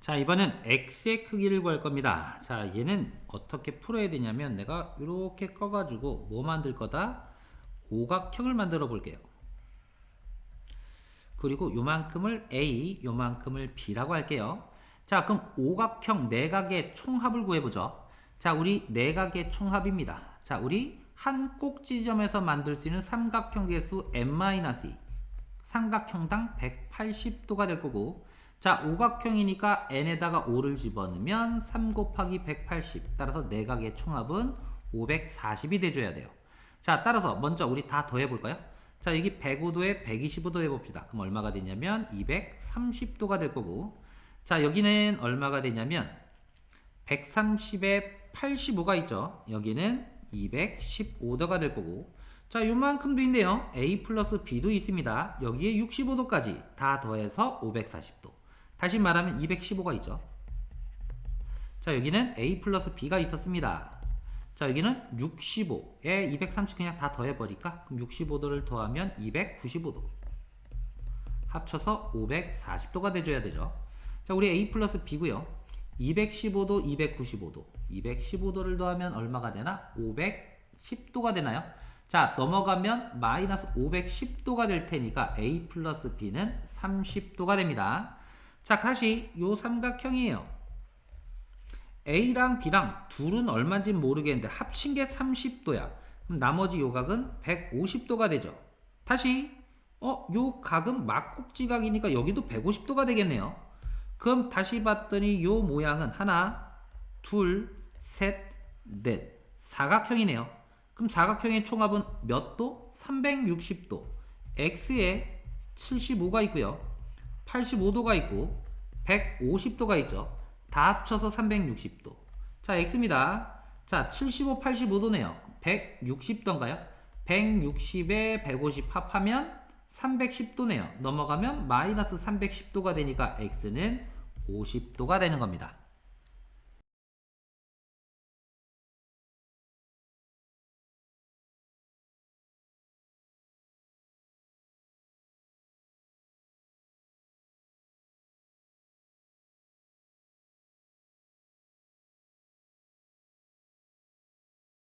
자, 이번엔 x의 크기를 구할 겁니다. 자, 얘는 어떻게 풀어야 되냐면 내가 이렇게 꺼가지고 뭐 만들 거다? 오각형을 만들어 볼게요. 그리고 요만큼을 a, 요만큼을 b라고 할게요. 자, 그럼 오각형 내각의 총합을 구해보죠. 자, 우리 내각의 총합입니다. 자, 우리 한 꼭지점에서 만들 수 있는 삼각형 개수 n-2 삼각형당 180도가 될 거고 자 오각형이니까 n에다가 5를 집어넣으면 3 곱하기 180 따라서 내각의 총합은 540이 돼줘야 돼요 자 따라서 먼저 우리 다 더해 볼까요 자 여기 105도에 125도 해봅시다 그럼 얼마가 되냐면 230도가 될 거고 자 여기는 얼마가 되냐면 130에 85가 있죠 여기는 215도가 될 거고 자, 요만큼도 있네요. A 플러스 B도 있습니다. 여기에 65도까지 다 더해서 540도. 다시 말하면 215가 있죠. 자, 여기는 A 플러스 B가 있었습니다. 자, 여기는 65에 230 그냥 다 더해버릴까? 그럼 65도를 더하면 295도. 합쳐서 540도가 돼줘야 되죠. 자, 우리 A 플러스 B고요. 215도, 295도. 215도를 더하면 얼마가 되나? 510도가 되나요? 자, 넘어가면 마이너스 510도가 될 테니까 A 플러스 B는 30도가 됩니다. 자, 다시 요 삼각형이에요. A랑 B랑 둘은 얼마인지 모르겠는데 합친 게 30도야. 그럼 나머지 요 각은 150도가 되죠. 다시 어, 요 각은 막국지각이니까 여기도 150도가 되겠네요. 그럼 다시 봤더니 요 모양은 하나, 둘, 셋, 넷. 사각형이네요. 그럼 사각형의 총합은 몇 도? 360도. x에 75가 있고요. 85도가 있고 150도가 있죠. 다 합쳐서 360도. 자, x입니다. 자, 75, 85도네요. 160도인가요? 160에 150 합하면 310도네요. 넘어가면 마이너스 310도가 되니까 x는 50도가 되는 겁니다.